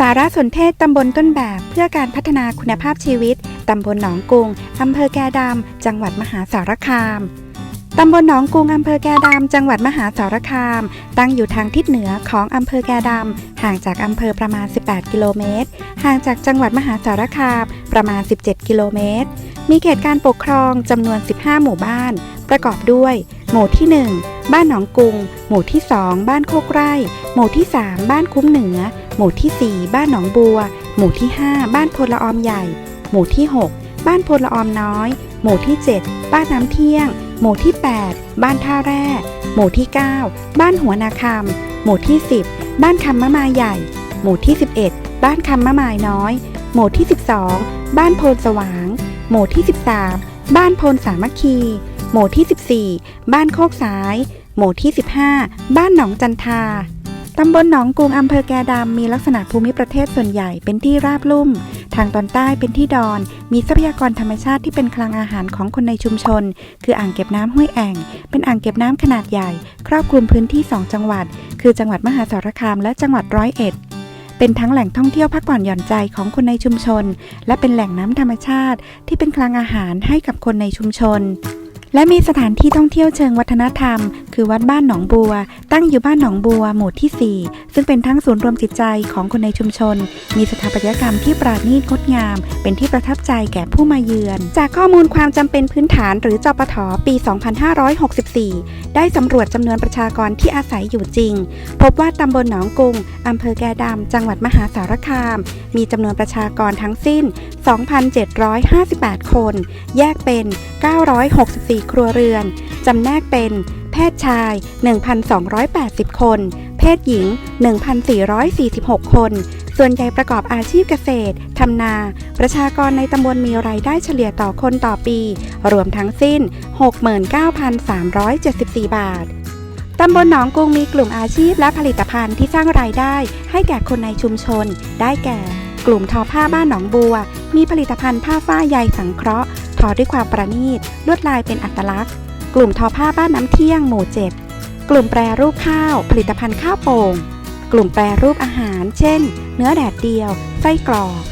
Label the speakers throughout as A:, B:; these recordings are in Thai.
A: สารสนเทศตำบลต้นแบบเพื่อการพัฒนาคุณภาพชีวิต ตำบลหนองกุง อำเภอแกดำ จังหวัดมหาสารคาม ตำบลหนองกุง อำเภอแกดำ จังหวัดมหาสารคาม ตั้งอยู่ทางทิศเหนือของอำเภอแกดำ ห่างจากอำเภอประมาณ 18 กิโลเมตร ห่างจากจังหวัดมหาสารคามประมาณ 17 กิโลเมตร มีเขตการปกครองจำนวน 15 หมู่บ้าน ประกอบด้วย หมู่ที่ 1 บ้านหนองกุง หมู่ที่ 2 บ้านโคกไร่ หมู่ที่ 3 บ้านคุ้มเหนือ หมู่ที่ 4 บ้านหนองบัว หมู่ที่ 5 บ้านพละออมใหญ่ หมู่ที่ 6 บ้านพละออมน้อย หมู่ที่ 7 บ้านน้ำเที่ยง หมู่ที่ 8 บ้านท่าแร่ หมู่ที่ 9 บ้านหัวนาคำหมู่ที่ 10 บ้านคำมะมายใหญ่ หมู่ที่ 11 บ้านคำมะมายน้อย หมู่ที่ 12 บ้านโพนสว่าง หมู่ที่ 13 บ้านโพนสามัคคี หมู่ที่ 14 บ้านโคกสาย หมู่ที่ 15 บ้านหนองจันทา ตำบลหนองกรุงอำเภอแกดำมีลักษณะภูมิประเทศส่วนใหญ่เป็นที่ราบลุ่ม ทางตอนใต้เป็นที่ดอน มีทรัพยากรธรรมชาติที่เป็นคลังอาหารของคนในชุมชน คืออ่างเก็บน้ำห้วยแอ่ง เป็นอ่างเก็บน้ำขนาดใหญ่ ครอบคลุมพื้นที่ 2 จังหวัด คือจังหวัดมหาสารคามและจังหวัดร้อยเอ็ดเป็นทั้งแหล่งท่องเที่ยวพักผ่อนหย่อนใจของคนในชุมชน และเป็นแหล่งน้ำธรรมชาติที่เป็นคลังอาหารให้กับคนในชุมชน และมีสถานที่ท่องเที่ยวเชิงวัฒนธรรม คือวัดบ้านหนองบัว ตั้งอยู่บ้านหนองบัวหมู่ที่ 4 ซึ่งเป็นทั้งศูนย์รวมจิตใจของคนในชุมชน มีสถาปัตยกรรมที่ปราณีตงดงาม เป็นที่ประทับใจแก่ผู้มาเยือน จากข้อมูลความจำเป็นพื้นฐานหรือจปทปี 2564 ได้สำรวจจำนวนประชากรที่อาศัยอยู่จริง พบว่าตำบลหนองกุงอำเภอแกดำจังหวัดมหาสารคาม มีจำนวนประชากรทั้งสิ้น 2,758 คน แยกเป็น 964 ครัวเรือนจำแนกเป็น เพศชาย 1,280 คน เพศหญิง 1,446 คน ส่วนใหญ่ประกอบอาชีพเกษตร ทำนา ประชากรในตำบลมีรายได้เฉลี่ยต่อคนต่อปี รวมทั้งสิ้น 69,374 บาทตำบลหนองกรุงมีกลุ่มอาชีพและผลิตภัณฑ์ที่สร้างรายได้ ให้แก่คนในชุมชน ได้แก่ กลุ่มทอผ้าบ้านหนองบัว มีผลิตภัณฑ์ผ้าฝ้ายใยสังเคราะห์ ทอด้วยความประณีต ลวดลายเป็นอัตลักษณ์ กลุ่มทอผ้าบ้านน้ำเที่ยงหมู่7กลุ่มแปรรูปข้าว ผลิตภัณฑ์ข้าวโป่ง กลุ่มแปรรูปอาหาร เช่น เนื้อแดดเดียว ไส้กรอก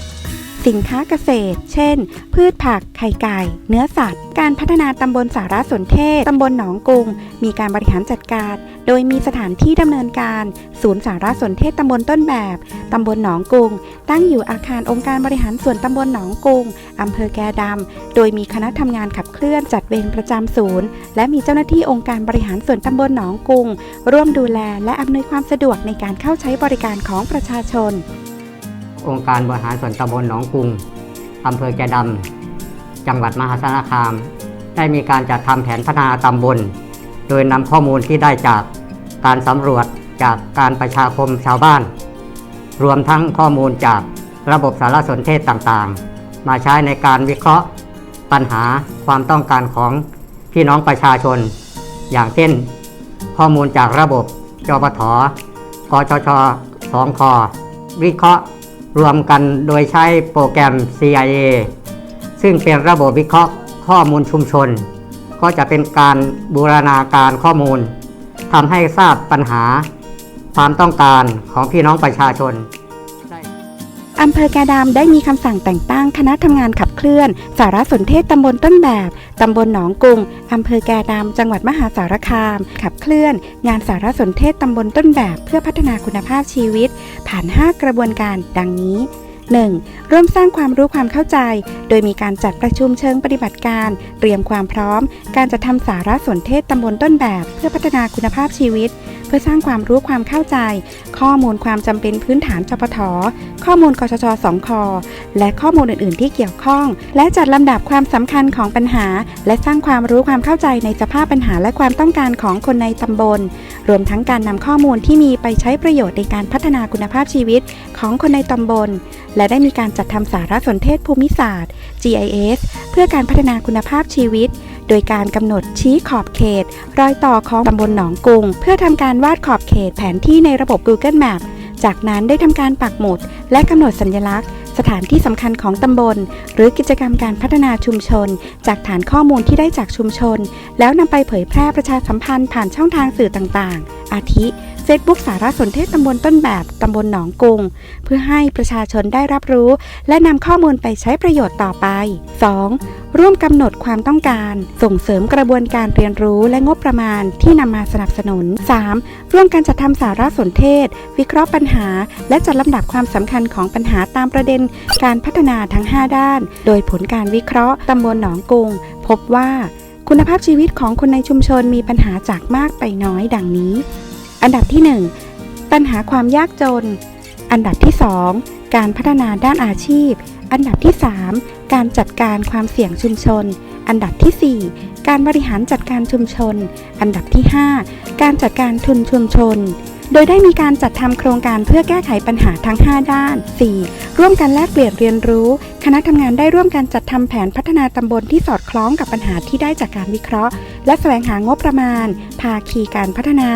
A: สินค้าเกษตร เช่น พืชผัก ไข่ไก่ เนื้อสัตว์ การพัฒนาตำบลสารสนเทศ ตำบลหนองกุง มีการบริหารจัดการ โดยมีสถานที่ดำเนินการ ศูนย์สารสนเทศตำบลต้นแบบ ตำบลหนองกุง ตั้งอยู่อาคารองค์การบริหารส่วนตำบลหนองกุงอำเภอแกดำ โดยมีคณะทำงานขับเคลื่อนจัดเวรประจำศูนย์ และมีเจ้าหน้าที่องค์การบริหารส่วนตำบลหนองกุง ร่วมดูแลและอำนวยความสะดวกในการเข้าใช้บริการของประชาชน
B: องค์การบริหารส่วนตำบลหนองกรุงอำเภอแกดำจังหวัดมหาสารคาม ได้มีการจัดทำแผนพัฒนาตำบล โดยนำข้อมูลที่ได้จากการสำรวจจากการประชาคมชาวบ้าน รวมทั้งข้อมูลจากระบบสารสนเทศต่างๆ มาใช้ในการวิเคราะห์ปัญหาความต้องการของพี่น้องประชาชน อย่างเช่น ข้อมูลจากระบบจปทกชชสองควิเคราะห์ รวมกันโดยใช้โปรแกรม CIA ซึ่งเป็นระบบวิเคราะห์ข้อมูลชุมชน ก็จะเป็นการบูรณาการข้อมูลทำให้ทราบปัญหา ความต้องการของพี่น้องประชาชน
A: อำเภอแกดำได้มีคำสั่งแต่งตั้งคณะทำงานขับเคลื่อน สารสนเทศตำบลต้นแบบตำบลหนองกุงอำเภอแกดำจังหวัดมหาสารคาม ขับเคลื่อน งานสารสนเทศตำบลต้นแบบเพื่อพัฒนาคุณภาพชีวิต ผ่าน 5 กระบวนการ ดังนี้ 1. ร่วมสร้างความรู้ความเข้าใจ โดยมีการจัดประชุมเชิงปฏิบัติการ เตรียมความพร้อม การจัดทำสารสนเทศตำบลต้นแบบ เพื่อพัฒนาคุณภาพชีวิต พื่อสร้างความรู้ความเข้าใจ ข้อมูลความจำเป็นพื้นฐานจปทข้อมูลกชชสองคและข้อมูลอื่น ๆ ที่เกี่ยวข้อง และจัดลำดับความสำคัญของปัญหา และสร้างความรู้ความเข้าใจในสภาพปัญหาและความต้องการของคนในตำบล รวมทั้งการนำข้อมูลที่มีไปใช้ประโยชน์ในการพัฒนาคุณภาพชีวิตของคนในตำบล และได้มีการจัดทำสารสนเทศภูมิศาสตร์ GIS เพื่อการพัฒนาคุณภาพชีวิต โดยการกำหนดชี้ขอบเขต รอยต่อของตำบลหนองกุง เพื่อทำการวาดขอบเขตแผนที่ในระบบ Google Map จากนั้นได้ทำการปักหมุด และกำหนดสัญลักษณ์ สถานที่สำคัญของตำบล หรือกิจกรรมการพัฒนาชุมชน จากฐานข้อมูลที่ได้จากชุมชน แล้วนำไปเผยแพร่ประชาสัมพันธ์ผ่านช่องทางสื่อต่างๆ อาทิ Facebook สารสนเทศตำบลต้นแบบตำบลหนองกุง เพื่อให้ประชาชนได้รับรู้ และนำข้อมูลไปใช้ประโยชน์ต่อไป 2. ร่วมกำหนดความต้องการ ส่งเสริมกระบวนการเรียนรู้และงบประมาณที่นำมาสนับสนุน 3. ร่วมกันจัดทำสารสนเทศ วิเคราะห์ปัญหา และจัดลำดับความสำคัญของปัญหาตามประเด็นการพัฒนาทั้ง 5 ด้าน โดยผลการวิเคราะห์ตำบลหนองกุง พบว่าคุณภาพชีวิตของคนในชุมชนมีปัญหาจากมากไปน้อยดังนี้ อันดับที่ 1 ปัญหาความยากจน อันดับที่ 2 การพัฒนาด้านอาชีพ อันดับที่ 3 การจัดการความเสี่ยงชุมชน อันดับทีสี่ 4 การบริหารจัดการชุมชน อันดับที่ 5 การจัดการทุนชุมชนโดยได้มีการจัดทำโครงการเพื่อแก้ไขปัญหาทั้ง 5 ด้าน 4. ร่วมกันแลกเปลี่ยนเรียนรู้ คณะทำงานได้ร่วมกันจัดทำแผนพัฒนาตำบลที่สอดคล้องกับปัญหาที่ได้จากการวิเคราะห์ และแสวงหางบประมาณ ภาคีการพัฒนา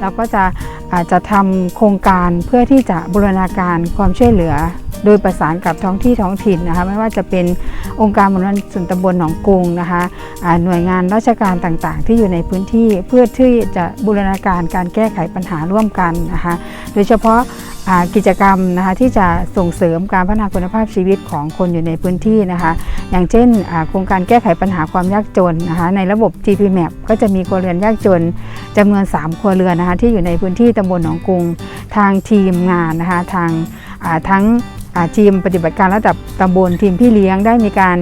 C: เราก็จะอาจจะทำโครงการเพื่อที่จะบูรณาการความช่วยเหลือ โดยประสานกับท้องที่ท้องถิ่นนะคะไม่ว่าจะเป็นองค์การบริหารส่วนตำบลหนองกรุงนะคะหน่วยงานราชการต่างๆ ที่อยู่ในพื้นที่เพื่อที่จะบูรณาการการแก้ไขปัญหาร่วมกันนะคะโดยเฉพาะกิจกรรมนะคะที่จะส่งเสริมการพัฒนาคุณภาพชีวิตของคนอยู่ในพื้นที่นะคะอย่างเช่นโครงการแก้ไขปัญหาความยากจนนะคะในระบบ GPMAP ก็จะมีครัวเรือนยากจนจำนวน 3 ครัวเรือนนะคะที่อยู่ในพื้นที่ตำบลหนองกรุง ทางทีมงานนะคะทางทั้ง ทีมปฏิบัติการระดับตำบลทีมพี่เลี้ยงได้มีการ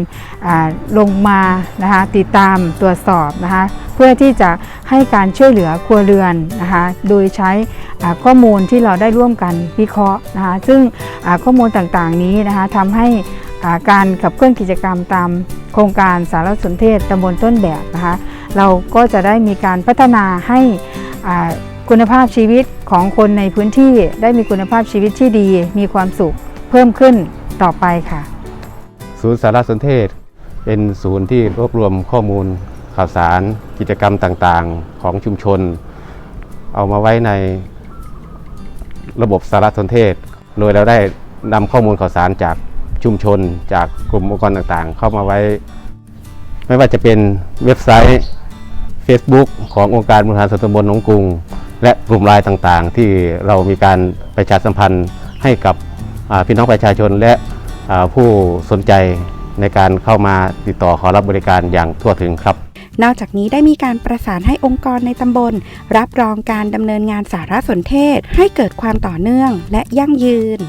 C: ลงมานะคะติดตามตรวจสอบนะคะเพื่อที่จะให้การช่วยเหลือครัวเรือนนะคะโดยใช้ข้อมูลที่เราได้ร่วมกันวิเคราะห์นะคะซึ่งข้อมูลต่างๆนี้นะคะทำให้การขับเคลื่อนกิจกรรมตามโครงการสารสนเทศตำบลต้นแบบนะคะเราก็จะได้มีการพัฒนาให้คุณภาพชีวิตของคนในพื้นที่ได้มีคุณภาพชีวิตที่ดีมีความสุข เพิ่มขึ้นต่อไปค่ะ
D: ศูนย์สารสนเทศ เป็นศูนย์ที่รวบรวมข้อมูลข่าวสารกิจกรรมต่างๆ ของชุมชน เอามาไว้ในระบบสารสนเทศ โดยเราได้นำข้อมูลข่าวสารจากชุมชน จากกลุ่มองค์กรต่างๆ เข้ามาไว้ ไม่ว่าจะเป็นเว็บไซต์ Facebook ขององค์การบริหารส่วนตำบลหนองกรุง และกลุ่มไลน์ต่างๆ ที่เรามีการประชาสัมพันธ์ให้กับ พี่น้องประชาชนและผู้สนใจในการเข้ามาติดต่อขอรับบริการอย่างทั่วถึงครับ
A: นอกจากนี้ได้มีการประสานให้องค์กรในตำบล รับรองการดำเนินงานสารสนเทศ ให้เกิดความต่อเนื่องและยั่งยืน